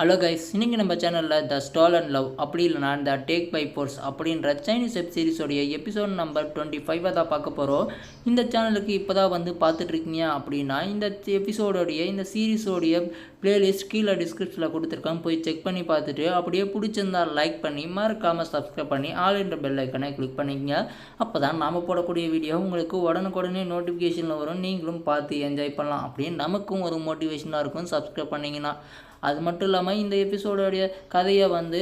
Hello guys இன்னைக்கு நம்ம சேனலில் த ஸ்டால் அண்ட் லவ் அப்படி இல்லைனா த டேக் பை ஃபோர்ஸ் அப்படின்ற சைனீஸ் வெப் சீரிஸோடைய எபிசோட் நம்பர் டுவெண்ட்டி ஃபைவாக தான் பார்க்க போகிறோம் இந்த சேனலுக்கு இப்போ தான் வந்து பார்த்துட்ருக்கீங்க அப்படின்னா இந்த எபிசோடோடைய இந்த சீரிஸோடைய பிளேலிஸ்ட் கீழே டிஸ்கிரிப்ஷனில் கொடுத்துருக்கேன். போய் செக் பண்ணி பார்த்துட்டு அப்படியே பிடிச்சிருந்தா லைக் பண்ணி மறக்காமல் சப்ஸ்கிரைப் பண்ணி ஆல் என்ற பெல் ஐக்கனை கிளிக் பண்ணிக்கங்க. அப்போ தான் நாம் போடக்கூடிய வீடியோ உங்களுக்கு உடனுக்குடனே நோட்டிஃபிகேஷனில் வரும். நீங்களும் பார்த்து என்ஜாய் பண்ணலாம் அப்படின்னு நமக்கும் ஒரு மோட்டிவேஷனாக இருக்கும். சப்ஸ்கிரைப் பண்ணிங்கன்னா அது மட்டும் இல்லாமல் இந்த எபிசோடோடைய கதையை வந்து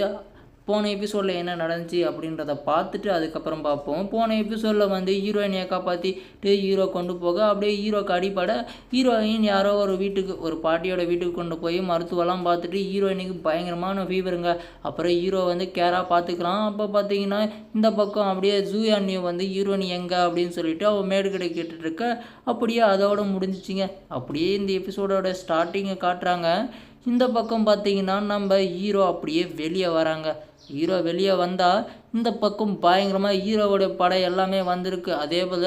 போன எபிசோடில் என்ன நடந்துச்சு அப்படின்றத பார்த்துட்டு அதுக்கப்புறம் பார்ப்போம். போன எபிசோடில் வந்து ஹீரோயினியை காப்பாற்றிட்டு ஹீரோ கொண்டு போக அப்படியே ஹீரோக்கு அடிப்பட ஹீரோயின் யாரோ ஒரு வீட்டுக்கு ஒரு பாட்டியோட வீட்டுக்கு கொண்டு போய் மருத்துவம்லாம் பார்த்துட்டு ஹீரோயினுக்கு பயங்கரமான ஃபீவருங்க அப்புறம் ஹீரோ வந்து கேராக பார்த்துக்கிறான். அப்போ பார்த்தீங்கன்னா இந்த பக்கம் அப்படியே ஜூ வந்து ஹீரோயின் எங்கே அப்படின்னு சொல்லிட்டு அவள் மேடு கேட்டுட்ருக்க இருக்க. அப்படியே அதோட முடிஞ்சிச்சிங்க. அப்படியே இந்த எபிசோடோட ஸ்டார்டிங்கை காட்டுறாங்க. இந்த பக்கம் பார்த்தீங்கன்னா நம்ம ஹீரோ அப்படியே வெளியே வராங்க. ஹீரோ வெளியே வந்தால் இந்த பக்கம் பயங்கரமாக ஹீரோவோட படம் எல்லாமே வந்திருக்கு. அதே போல்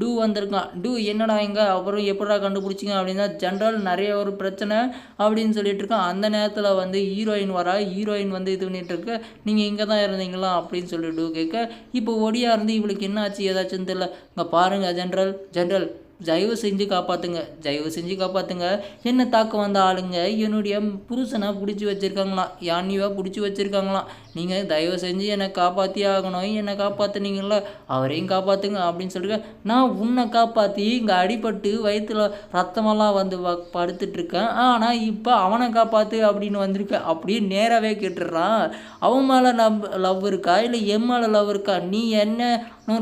டூ வந்திருக்கான். டூ என்னடா இங்கே? அப்புறம் எப்படா கண்டுபிடிச்சிங்க அப்படின்னா ஜென்ரல் நிறைய ஒரு பிரச்சனை அப்படின்னு சொல்லிட்டு இருக்கான். அந்த நேரத்தில் வந்து ஹீரோயின் வரா? ஹீரோயின் வந்து இது பண்ணிகிட்ருக்கு நீங்கள் இங்கே தான் இருந்தீங்களா? அப்படின்னு சொல்லி டூ கேட்க இப்போ ஒடியாக இருந்து இவளுக்கு என்ன ஆச்சு ஏதாச்சும் தெரியல. இங்கே பாருங்கள் ஜென்ரல் ஜென்ரல் தயவு செஞ்சு காப்பாற்றுங்க தயவு செஞ்சு காப்பாற்றுங்க என்ன தாக்க வந்த ஆளுங்க என்னுடைய புருஷனை பிடிச்சி வச்சுருக்காங்களாம் யானிவா பிடிச்சி வச்சுருக்காங்களாம் நீங்கள் தயவு செஞ்சு என்னை காப்பாற்றி ஆகணும் என்னை காப்பாற்றுனீங்கள அவரையும் காப்பாற்றுங்க அப்படின்னு சொல்லிட்டு நான் உன்னை காப்பாற்றி இங்கே அடிபட்டு வயிற்றில் ரத்தமெல்லாம் வந்து படுத்துட்ருக்கேன் ஆனால் இப்போ அவனை காப்பாற்று அப்படின்னு வந்திருக்கேன் அப்படியே நேராகவே கேட்டுடுறான். அவன் மேலே லவ் லவ் இருக்கா? இல்லை என் மேலே லவ் இருக்கா? நீ என்ன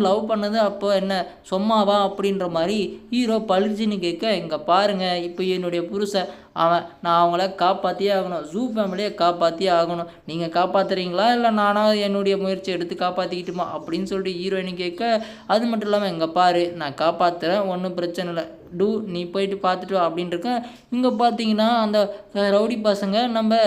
லவ் பண்ணது அப்போ என்ன சும்மாவா அப்படின்ற மாதிரி ஹீரோ பளிச்சுன்னு கேட்க இங்கே பாருங்கள் இப்போ என்னுடைய புருஷன் அவன் நான் அவங்கள காப்பாற்றியே ஆகணும். ஜூ ஃபேமிலியை காப்பாற்றியே ஆகணும். நீங்கள் காப்பாற்றுறீங்களா இல்லை நானாக என்னுடைய முயற்சி எடுத்து காப்பாற்றிக்கிட்டுமா அப்படின்னு சொல்லிட்டு ஹீரோயினு கேட்க அது மட்டும் இல்லாமல் இங்கே பாரு நான் காப்பாற்றுறேன் ஒன்றும் பிரச்சனை இல்லை. டூ நீ போயிட்டு பார்த்துட்டு வா அப்படின்னு இருக்கேன் இங்கே பார்த்தீங்கன்னா அந்த ரவுடி பசங்க நம்ம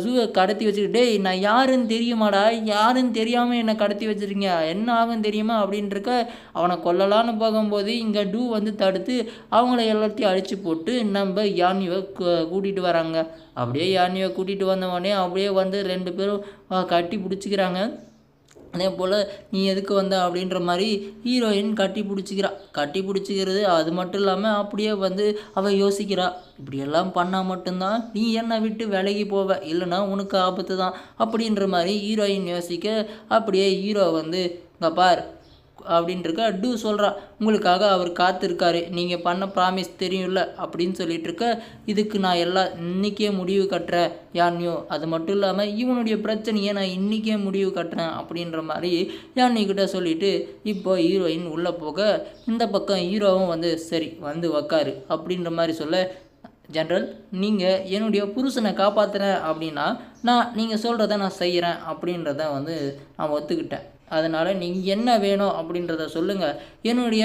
ஜூவை கடத்தி வச்சுக்கிட்டு நான் யாருன்னு தெரியுமாடா? யாருன்னு தெரியாமல் என்னை கடத்தி வச்சுருக்கீங்க என்ன ஆகும் தெரியுமா? அப்படின்றக்க அவனை கொல்லலான்னு போகும்போது இங்கே டூ வந்து தடுத்து அவங்கள எல்லாத்தையும் அழிச்சு போட்டு நம்ம யானியை கூட்டிகிட்டு வராங்க. அப்படியே யானியை கூட்டிகிட்டு வந்தவொடனே அப்படியே வந்து ரெண்டு பேரும் கட்டி பிடிச்சிக்கிறாங்க. அதே போல் நீ எதுக்கு வந்த அப்படின்ற மாதிரி ஹீரோயின் கட்டி பிடிச்சிக்கிறா. கட்டி பிடிச்சிக்கிறது அது மட்டும் இல்லாமல் அப்படியே வந்து அவள் யோசிக்கிறா இப்படியெல்லாம் பண்ணால் மட்டும்தான் நீ என்னை விட்டு விலகி போவ இல்லைன்னா உனக்கு ஆபத்து தான் அப்படின்ற மாதிரி ஹீரோயின் யோசிக்க அப்படியே ஹீரோ வந்து இங்கே பார் அப்படின்ட்டுருக்க டூ சொல்கிறா உங்களுக்காக அவர் காத்திருக்காரு. நீங்கள் பண்ண ப்ராமிஸ் தெரியும்ல? அப்படின்னு சொல்லிட்டு இருக்க இதுக்கு நான் எல்லாம் இன்றைக்கே முடிவு கட்டுறேன் யான்யோ அது மட்டும் இல்லாமல் இவனுடைய பிரச்சனையை நான் இன்றைக்கே முடிவு கட்டுறேன் அப்படின்ற மாதிரி யான்னிக்கிட்ட சொல்லிவிட்டு இப்போ ஹீரோயின் உள்ளே போக இந்த பக்கம் ஹீரோவும் வந்து சரி வந்து உக்காரு அப்படின்ற மாதிரி சொல்ல ஜென்ரல் நீங்கள் என்னுடைய புருஷனை காப்பாற்றுறேன் அப்படின்னா நான் நீங்கள் சொல்கிறத நான் செய்கிறேன் அப்படின்றத வந்து நான் ஒத்துக்கிட்டேன். அதனால் நீங்கள் என்ன வேணும் அப்படின்றத சொல்லுங்கள் என்னுடைய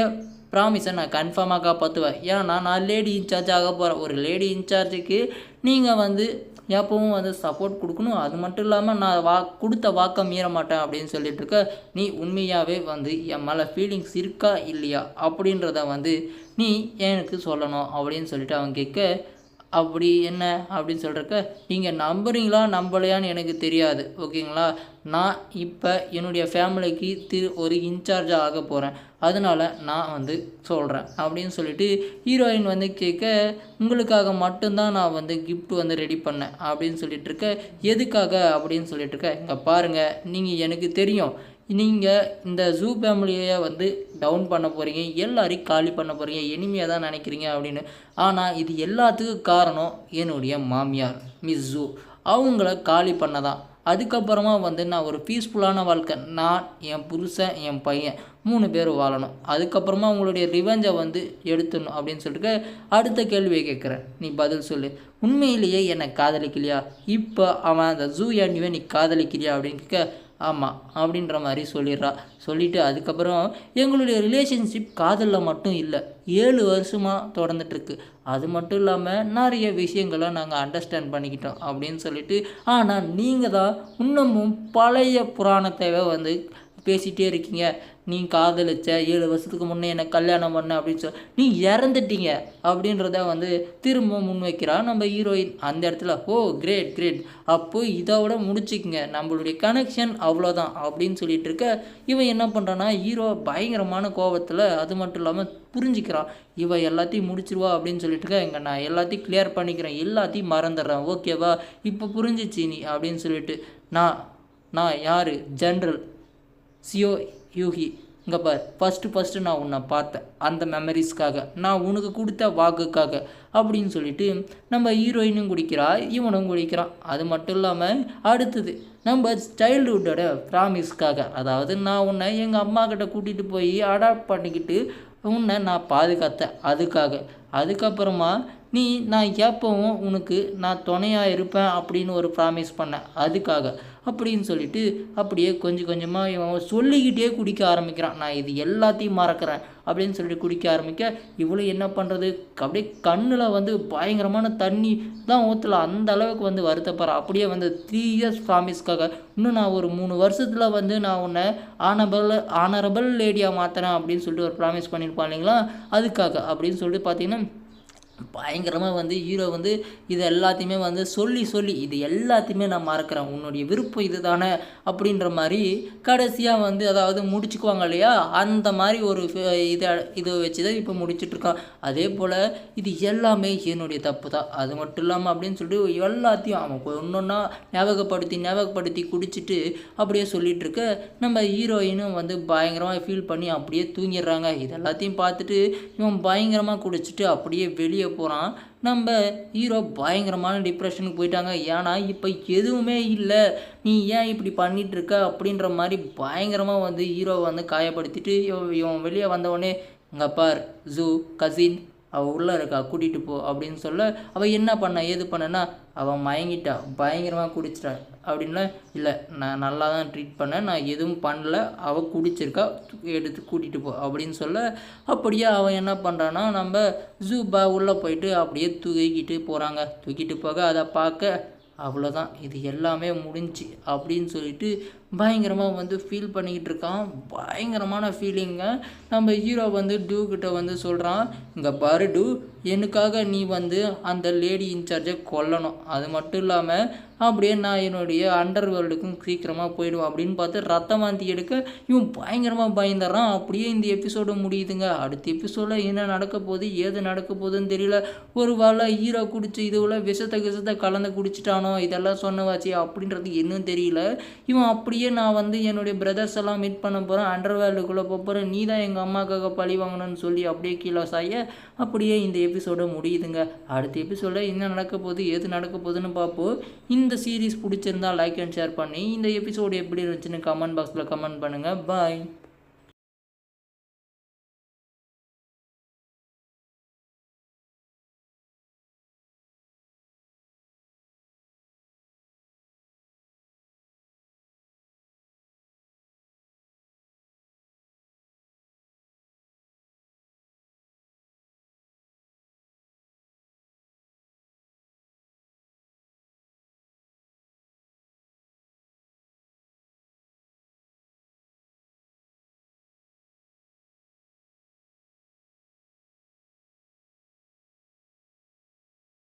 ப்ராமிஸை நான் கன்ஃபார்மாக காப்பாற்றுவேன் ஏன்னா நான் லேடி இன்சார்ஜ் ஆக போகிறேன் ஒரு லேடி இன்சார்ஜுக்கு நீங்கள் வந்து எப்பவும் வந்து சப்போர்ட் கொடுக்கணும். அது மட்டும் இல்லாமல் நான் வா கொடுத்த வாக்கம் மீற மாட்டேன் அப்படின்னு சொல்லிட்டு இருக்க நீ உண்மையாகவே வந்து என் மேலே ஃபீலிங்ஸ் இருக்கா இல்லையா அப்படின்றத வந்து நீ எனக்கு சொல்லணும் அப்படின்னு சொல்லிட்டு அவன் கேட்க அப்படி என்ன அப்படின்னு சொல்கிறக்க நீங்கள் நம்புறீங்களா நம்பலையான்னு எனக்கு தெரியாது ஓகேங்களா? நான் இப்போ என்னுடைய ஃபேமிலிக்கு திரு ஒரு இன்சார்ஜாக ஆக போகிறேன் அதனால் நான் வந்து சொல்கிறேன் அப்படின்னு சொல்லிட்டு ஹீரோயின் வந்து கேட்க உங்களுக்காக மட்டும்தான் நான் வந்து கிஃப்ட் வந்து ரெடி பண்ணேன் அப்படின்னு சொல்லிட்டு இருக்க. எதுக்காக? அப்படின்னு சொல்லிட்டு இருக்க. இங்கே பாருங்கள் நீங்கள் எனக்கு தெரியும். நீங்கள் இந்த ஜூ ஃபேமிலியை வந்து டவுன் பண்ண போகிறீங்க எல்லாரையும் காலி பண்ண போகிறீங்க இனிமையாக தான் நினைக்கிறீங்க அப்படின்னு. ஆனால் இது எல்லாத்துக்கும் காரணம் என்னுடைய மாமியார் மிஸ் ஜூ அவங்கள காலி பண்ண தான் அதுக்கப்புறமா வந்து நான் ஒரு பீஸ்ஃபுல்லான வாழ்க்கை. நான் என் புருஷன் என் பையன் மூணு பேர் வாழணும். அதுக்கப்புறமா உங்களுடைய ரிவெஞ்சை வந்து எடுத்துடணும் அப்படின்னு சொல்லிட்டு அடுத்த கேள்வியை கேட்குறேன். நீ பதில் சொல்லு. உண்மையிலேயே என்னை காதலிக்கலையா இப்போ அவன் அந்த ஜூ யாண்டிவை நீ காதலிக்கிறியா அப்படின்னு கேட்க ஆமாம் அப்படின்ற மாதிரி சொல்லிடுறா. சொல்லிவிட்டு அதுக்கப்புறம் எங்களுடைய ரிலேஷன்ஷிப் காதலில் மட்டும் இல்லை ஏழு வருஷமாக தொடர்ந்துட்டுருக்கு. அது மட்டும் இல்லாமல் நிறைய விஷயங்களை நாங்கள் அண்டர்ஸ்டாண்ட் பண்ணிக்கிட்டோம் அப்படின்னு சொல்லிட்டு ஆனால் நீங்கள் தான் இன்னமும் பழைய புராணத்தை வந்து பேசிகிட்டே இருக்கீங்க. நீ காதலிச்ச ஏழு வருஷத்துக்கு முன்னே என்னை கல்யாணம் பண்ண அப்படின்னு சொல்லி நீ இறந்துட்டீங்க அப்படின்றத வந்து திரும்ப முன்வைக்கிறா நம்ம ஹீரோயின். அந்த இடத்துல ஓ கிரேட் கிரேட். அப்போ இதோட முடிச்சுக்குங்க. நம்மளுடைய கனெக்ஷன் அவ்வளோதான் அப்படின்னு சொல்லிட்டு இருக்க இவன் என்ன பண்ணுறான்னா ஹீரோ பயங்கரமான கோபத்தில் அது மட்டும் இல்லாமல் புரிஞ்சுக்கிறான். இவ எல்லாத்தையும் முடிச்சிருவா அப்படின்னு சொல்லிட்டு இருக்க இங்கே நான் எல்லாத்தையும் கிளியர் பண்ணிக்கிறேன். எல்லாத்தையும் மறந்துடுறேன். ஓகேவா இப்போ புரிஞ்சிச்சு நீ அப்படின்னு சொல்லிட்டு நான் நான் யார்? ஜென்ரல் சியோ யூகி இங்கே பார் ஃபஸ்ட்டு ஃபஸ்ட்டு நான் உன்னை பார்த்தேன். அந்த மெமரிஸ்க்காக நான் உனக்கு கொடுத்த வாக்குக்காக அப்படின்னு சொல்லிட்டு நம்ம ஹீரோயினும் குடிக்கிறா இவனும் குடிக்கிறான். அது மட்டும் இல்லாமல் அடுத்தது நம்ம சைல்டுஹுட்டோட ப்ராமிஸ்க்காக அதாவது நான் உன்னை எங்கள் அம்மா கிட்ட கூட்டிகிட்டு போய் அடாப்ட் பண்ணிக்கிட்டு உன்னை நான் பாதுகாத்தேன். அதுக்காக அதுக்கப்புறமா நீ நான் எப்பவும் உனக்கு நான் துணையாக இருப்பேன் அப்படின்னு ஒரு ப்ராமிஸ் பண்ணேன். அதுக்காக. அப்படின்னு சொல்லிட்டு அப்படியே கொஞ்சம் கொஞ்சமாக இவன் சொல்லிக்கிட்டே குடிக்க ஆரம்பிக்கிறான். நான் இது எல்லாத்தையும் மறக்கிறேன் அப்படின்னு சொல்லிட்டு குடிக்க ஆரம்பிக்க இவ்வளோ என்ன பண்ணுறது அப்படியே கண்ணில் வந்து பயங்கரமான தண்ணி தான் ஊற்றல அந்த அளவுக்கு வந்து வருத்தப்படுறேன் அப்படியே வந்து த்ரீ இயர்ஸ் ப்ராமிஸ்க்காக இன்னும் நான் ஒரு மூணு வருஷத்தில் வந்து நான் உன்னை ஆனபல் ஆனரபிள் லேடியாக மாற்றுறேன் அப்படின்னு சொல்லிட்டு ஒரு ப்ராமிஸ் பண்ணியிருப்பான் இல்லைங்களா? அதுக்காக அப்படின்னு சொல்லிட்டு பார்த்தீங்கன்னா பயங்கரமாக வந்து ஹீரோ வந்து இது எல்லாத்தையுமே வந்து சொல்லி சொல்லி இது எல்லாத்தையுமே நான் மறக்கிறேன். உன்னுடைய விருப்பம் இது தானே அப்படின்ற மாதிரி கடைசியாக வந்து அதாவது முடிச்சுக்குவாங்க இல்லையா? அந்த மாதிரி ஒரு இதை இதை வச்சு தான் இப்போ முடிச்சிட்ருக்கான் அதே போல் இது எல்லாமே என்னுடைய தப்பு தான் அது மட்டும் இல்லாமல் அப்படின்னு சொல்லிட்டு எல்லாத்தையும் அவன் ஒன்றொன்னா ஞாபகப்படுத்தி ஞாபகப்படுத்தி குடிச்சிட்டு அப்படியே சொல்லிகிட்டு இருக்க நம்ம ஹீரோயினும் வந்து பயங்கரமாக ஃபீல் பண்ணி அப்படியே தூங்கிடுறாங்க. இது எல்லாத்தையும் பார்த்துட்டு இவன் பயங்கரமாக குடிச்சிட்டு அப்படியே வெளியே போகிறான் நம்ம ஹீரோ பயங்கரமான டிப்ரெஷனுக்கு போயிட்டாங்க. ஏன்னா இப்போ எதுவுமே இல்லை. நீ ஏன் இப்படி பண்ணிகிட்ருக்க இருக்க அப்படின்ற மாதிரி பயங்கரமாக வந்து ஹீரோவை வந்து காயப்படுத்திட்டு இவன் இவன் வெளியே வந்தவொடனே இங்கே பார் ஜூ கசின் அவள் உள்ளே இருக்கா கூட்டிகிட்டு போ அப்படின்னு சொல்ல அவள் என்ன பண்ணா ஏது பண்ணனா? அவன் மயங்கிட்டா பயங்கரமாக குடிச்சிட்டா. அப்படின்னா இல்லை நான் நல்லா தான் ட்ரீட் பண்ணேன் நான் எதுவும் பண்ணல அவள் குடிச்சிருக்கா எடுத்து கூட்டிகிட்டு போ. அப்படின்னு சொல்ல அப்படியே அவன் என்ன பண்ணுறான்னா நம்ம ஜூபா உள்ளே போயிட்டு அப்படியே தூக்கிட்டு போகிறாங்க தூக்கிட்டு போக அதை பார்க்க அவ்வளோதான் இது எல்லாமே முடிஞ்சு அப்படின்னு சொல்லிட்டு பயங்கரமாக வந்து ஃபீல் பண்ணிக்கிட்டு இருக்கான் பயங்கரமான ஃபீலிங்கை நம்ம ஹீரோ வந்து டூ கிட்ட வந்து சொல்கிறான் இங்கே பாரு டூ எனக்காக நீ வந்து அந்த லேடி இன்சார்ஜை கொல்லணும். அது மட்டும் இல்லாமல் அப்படியே நான் என்னுடைய அண்டர் வேர்ல்டுக்கும் சீக்கிரமாக போயிடுவேன். அப்படின்னு பார்த்து ரத்தமாந்தி எடுக்க இவன் பயங்கரமாக பயந்துடுறான். அப்படியே இந்த எபிசோடு முடியுதுங்க. அடுத்த எபிசோடில் என்ன நடக்க போகுது ஏது நடக்க போகுதுன்னு தெரியல. ஒரு வேளை ஹீரோ குடிச்சு இதுவில் விஷத்தை விஷத்தை கலந்து குடிச்சிட்டானோ? இதெல்லாம் சொன்னவாச்சு? அப்படின்றது இன்னும் தெரியல. இவன் அப்படியே நான் வந்து என்னுடைய பிரதர்ஸ் எல்லாம் மீட் பண்ண போகிறேன் அண்டர் வேர்ல்டுக்குள்ளே போகிறேன் நீ தான் எங்கள் அம்மாக்காக பழி வாங்கணும்னு சொல்லி அப்படியே கீழே சாய அப்படியே இந்த எபிசோட முடியுதுங்க. அடுத்த எபிசோட என்ன நடக்க போகுது எது நடக்க போகுதுன்னு பார்ப்போம். இந்த சீரீஸ் பிடிச்சிருந்தா லைக் அண்ட் ஷேர் பண்ணி இந்த எபிசோடு எப்படி இருந்துச்சுன்னு கமெண்ட் பாக்ஸில் கமெண்ட் பண்ணுங்கள் பாய்